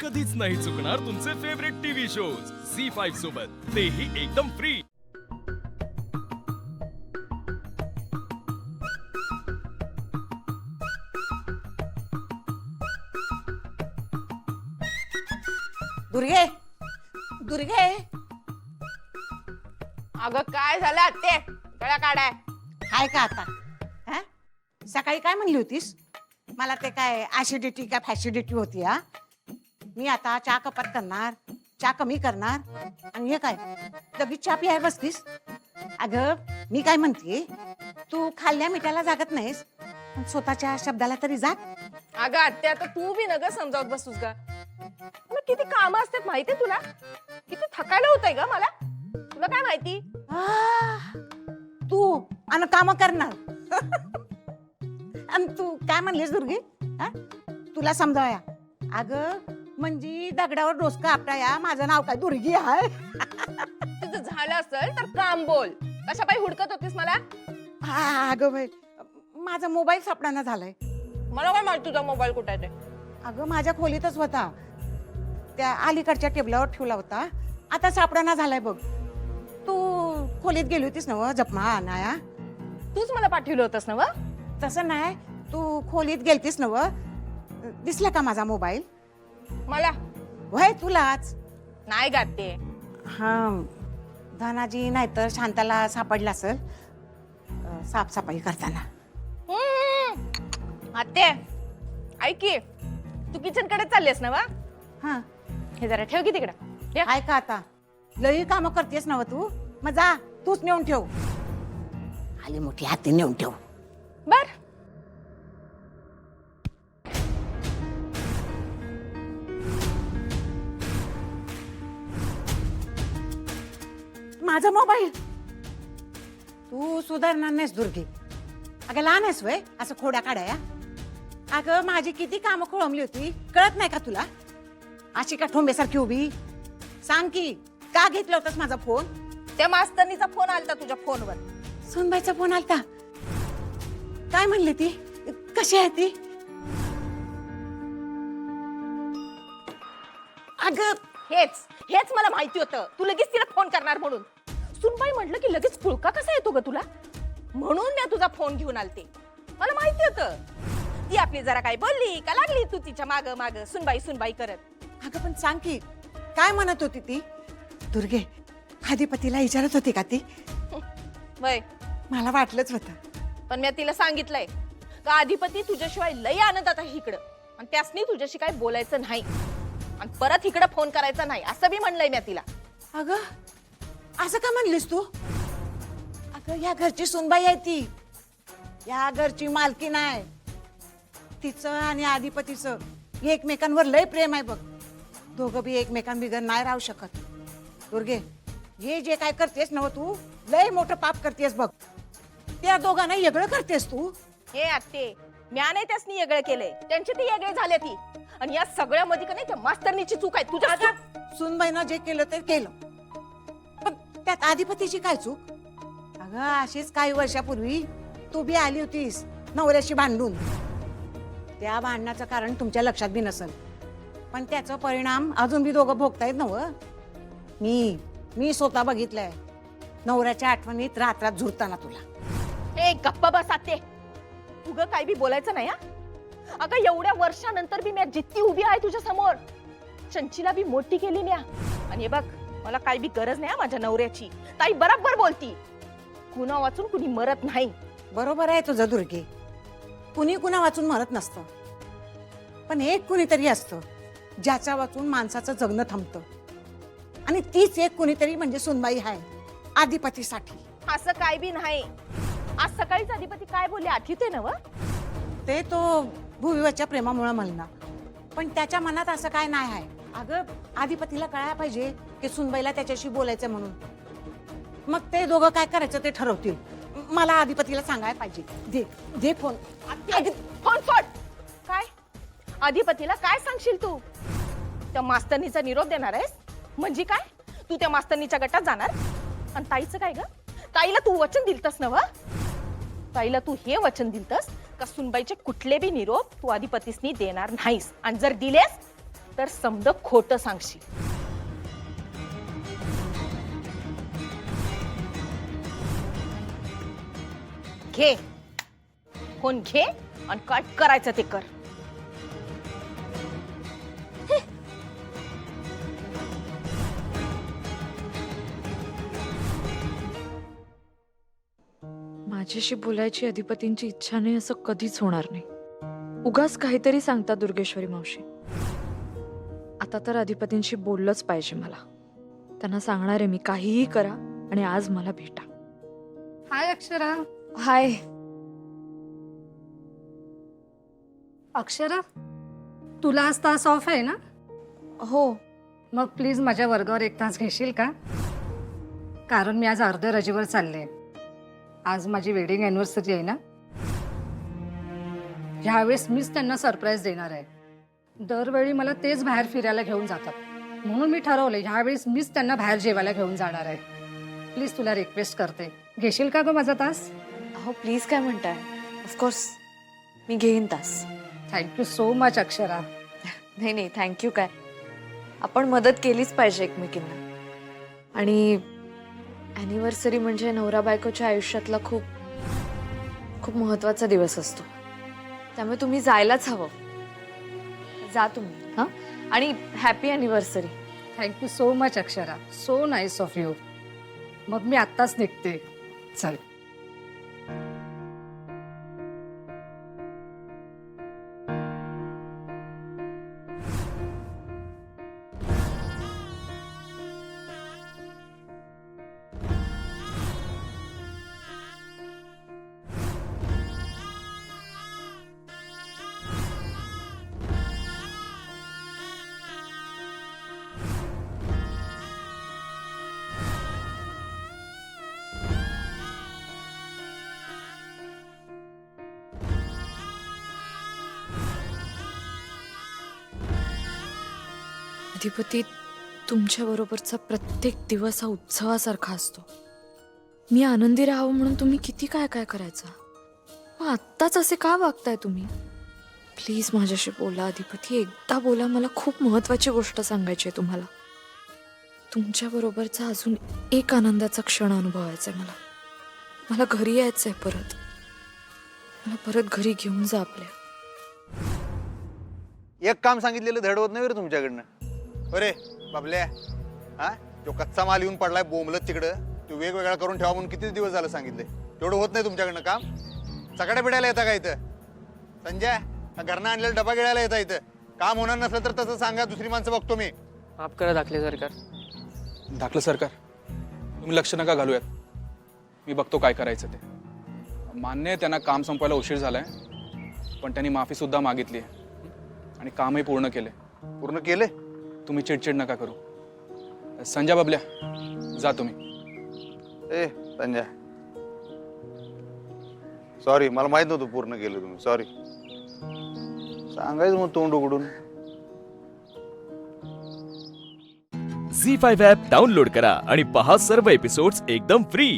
कधीच नाही चुकणार तुमचे favourite TV shows Zee five सोबत. तेही एकदम फ्री दुर्गे! दुर्गे! अगं काय झालं आत्ते गळा काढाय. काय का आता? हा? सकाळी काय म्हणली होतीस? मला ते काय ऍसिडिटी का फॅसिडिटी होती हा? मी आता चहा कपात करणार चहा कमी करणार. आणि हे काय? लगेच चहा पियाय बसतीस? अगं मी काय म्हणते तू खाल्ल्या मिठाला जागत नाहीस. पण स्वतःच्या शब्दाला तरी जाग. अगं आत्ते आता तू बी नग समजावत बसूस का तुला किती काम असतात माहितीये तुला? किती थकायला होतंय ग मला? तुला काय माहिती? आह, तू आणि काम करणार. आणि तू काय म्हणलीस दुर्गे? हा? तुला समजावया. अग म्हणजे दगडावर डोसका आपटाया माझं नाव काय दुर्गी आहे? तुझं झालं असेल तर काम बोल. कशा पायी हुडकत होतीस मला? हा, अगं बाई माझा मोबाईल सापडाना झालाय. मला काय माहिती तुझा मोबाईल कुठे आहे ते? अगं माझ्या खोलीतच होता. त्या अलीकडच्या टेबलावर ठेवला होता. आता सापडाना झालाय बघ. तू खोलीत गेली होतीस ना जपमा आणाया तूच मला पाठवलं होतंस ना व तसं नाही तू खोलीत गेलतीस ना व दिसला का माझा मोबाईल? मला. वय तुलाच. नाही गात ते हा धनाजी नाहीतर शांताला सापडला असेल. अं, साफसफाई करताना. हम्म. आत्ते ऐक की तू किचनकडे चाललीस ना वा हा. हे जरा ठेव की तिकडं. ठेव. काय का आता? लई कामं करतेस ना व तू? मग जा तूच नेऊन ठेव. आली मोठी हाती नेऊन ठेव. बर. माझा मोबाईल. तू सुधारणार नाहीस दुर्गे. अगं लहान आहेस वय असं खोड्या काढाया अगं माझी किती कामं खोळंबली होती कळत नाही का तुला? अशी का ठोंबेसारखी उभी? सांग की का घेतला होतास माझा फोन? त्या मास्तरनीचा फोन आलता तुझ्या फोनवर. सोनबाईचा फोन आलता. काय म्हणली ती? कशी आहे ती? अगं हेच हेच मला माहिती होतं. तू लगेच तिला फोन करणार म्हणून. सुनबाई म्हटलं की लगेच पुळका कसा येतो ग तुला? म्हणून मी तुझा फोन घेऊन आलते. मला माहिती होतं. ती आपली जरा काय बोलली का लागली तू तिच्या माग माग? सुनबाई सुनबाई करत. अगं पण सांग की काय म्हणत होती ती? दुर्गे अधिपतीला विचारत होती का ती? वय. मला वाटलंच होतं. पण मी तिला सांगितलंय का अधिपती तुझ्याशिवाय लई आनंदात आहे इकडं. आणि त्यासनी तुझ्याशी काय बोलायचं नाही. आणि परत इकडं फोन करायचा नाही. असं बी म्हणलंय मी तिला. अगं असं का म्हणलीस तू? अगं या घरची सुनबाई आहे ती. या घरची मालकी नाही तिचं आणि अधिपतीचं एकमेकांवर लय प्रेम आहे बघ. दोघं बी एकमेकांबिगर नाही राहू शकत. दुर्गे हे जे काय करतेस ना तू लय मोठं पाप करतेस बघ. त्या दोघांना वेगळं करतेस तू? हे आत्ते म्या नाही त्यासनी वेगळं केलंय. त्यांची ती वेगळे झाले ती. आणि या सगळ्यामध्ये का नाही त्या मास्तरनीची चूक आहे? तुझ्या सुनबाईनं जे केलं ते केलं. त्यात अधिपतीची काय चूक? अगं अशीच काही वर्षापूर्वी तू बी आली होतीस नवऱ्याशी भांडून. त्या भांडणाचं कारण तुमच्या लक्षात बी नसल. पण त्याचा परिणाम अजून बी दोघं भोगतायत नव मी मी स्वतः बघितलंय. नवऱ्याच्या आठवणीत रात रात झुरताना तुला. हे गप्प बस आत्ते उग काय बी बोलायचं नाही हा? अगं एवढ्या वर्षानंतर बी म्या जितकी उभी आहे तुझ्या समोर चंचीला बी मोठी केली म्या आणि हे बघ मला काय बी गरज नाही हा माझ्या नवऱ्याची. ताई बरोबर बोलती. कुणा वाचून कुणी मरत नाही. बरोबर आहे तुझं दुर्गे. कुणी कुणा वाचून मरत नसतं. पण एक कुणीतरी असतं ज्याच्या वाचून माणसाचं जगणं थांबतं. आणि तीच एक कुणीतरी म्हणजे सुनबाई आहे आधिपतीसाठी असं काय बी नाही. आज सकाळीच अधिपती काय बोलले? आठवते ना व? ते तो भुविवाच्या प्रेमामुळे म्हणणार पण त्याच्या मनात असं काय नाही आहे अगं आधिपतीला कळायला पाहिजे की सुनबाईला त्याच्याशी बोलायचं म्हणून. मग ते दोघं काय करायचं ते ठरवतील. मला आधिपतीला सांगायला पाहिजे. दे दे फोन आधी- फोन फोन काय? अधिपतीला काय सांगशील तू? त्या मास्तरनीचा निरोप देणार आहेस? म्हणजे काय? तू त्या मास्तरनीच्या गटात जाणार? आणि ताईचं काय ग? ताईला तू वचन दिलतस ना व ताईला तू हे वचन दिलतस का सुनबाईचे कुठले बी निरोप तू अधिपतीसनी देणार नाहीस? आणि जर दिलेस तर समज खोटं सांगशील. घे. फोन घे आणि काय करायचं ते कर. माझ्याशी बोलायची अधिपतींची इच्छा नाही असं कधीच होणार नाही. उगाच काहीतरी सांगता दुर्गेश्वरी मावशी. आता तर अधिपतींशी बोललंच पाहिजे मला. त्यांना सांगणार आहे मी काहीही करा आणि आज मला भेटा. हाय अक्षरा. हाय. अक्षरा तुला आज तास ऑफ आहे ना? हो. मग प्लीज माझ्या वर्गावर एक तास घेशील का? कारण मी आज अर्ध्या रजेवर चालले. आज माझी वेडिंग अॅनिव्हर्सरी आहे ना? ह्यावेळेस मीच त्यांना सरप्राईज देणार आहे. दरवेळी मला तेच बाहेर फिरायला घेऊन जातात. म्हणून मी ठरवले ह्यावेळेस मीच त्यांना बाहेर जेवायला घेऊन जाणार आहे. प्लीज तुला रिक्वेस्ट करते. घेशील का ग माझा तास? हो प्लीज काय म्हणताय? ऑफकोर्स मी घेईन तास. Thank you so much Akshara. नाही नाही थँक्यू काय? आपण मदत केलीच पाहिजे एकमेकींना. आणि ॲनिव्हर्सरी म्हणजे नवरा बायकोच्या आयुष्यातला खूप खूप महत्त्वाचा दिवस असतो. त्यामुळे तुम्ही जायलाच हवं. जा तुम्ही. हां? आणि happy anniversary thank you so much Akshara so nice of you मग मी आत्ताच निघते. चल. अधिपती तुमच्याबरोबरचा प्रत्येक दिवस हा उत्सवासारखा असतो. मी आनंदी राहावं म्हणून तुम्ही किती काय काय करायचं? मग आत्ताच असे का वागताय तुम्ही? प्लीज माझ्याशी बोला अधिपती. एकदा बोला मला खूप महत्वाची गोष्ट सांगायची आहे तुम्हाला. तुमच्याबरोबरचा अजून एक आनंदाचा क्षण अनुभवायचा आहे मला. मला घरी यायचं आहे परत. मला परत घरी घेऊन जा आपल्या. एक काम सांगितलेलं धडवत नाही रे तुमच्याकडनं. अरे बाबल्या. हा? तो कच्चा माल येऊन पडलाय बोंबलत तिकडं तो वेगवेगळा करून ठेवा म्हणून किती दिवस झालं सांगितलंय? तेवढं होत नाही तुमच्याकडनं काम? सकाळी पिडायला येतं का इथं? संजय का घरनं आणलेला डबा गिळायला येतं इथं. काम होणार नसलं तर तसं सांगा दुसरी माणसं बघतो मी. माफ करा दाखले सरकार. धाकलं सरकार तुम्ही लक्ष नका घालूयात. मी बघतो काय करायचं ते. मान्य आहे त्यांना काम संपवायला उशीर झालाय पण त्यांनी माफीसुद्धा मागितली आहे. आणि कामही पूर्ण केले पूर्ण केले तुम्ही चिडचिड नका करू. संजय बाबल्या जा तुम्ही. ए संजय सॉरी मला माहीत नव्हतं पूर्ण केलं तुम्ही. सॉरी सांगायचं मग तोंड उघडून. झी फाईव्ह ॲप डाउनलोड करा आणि पहा सर्व एपिसोड्स एकदम फ्री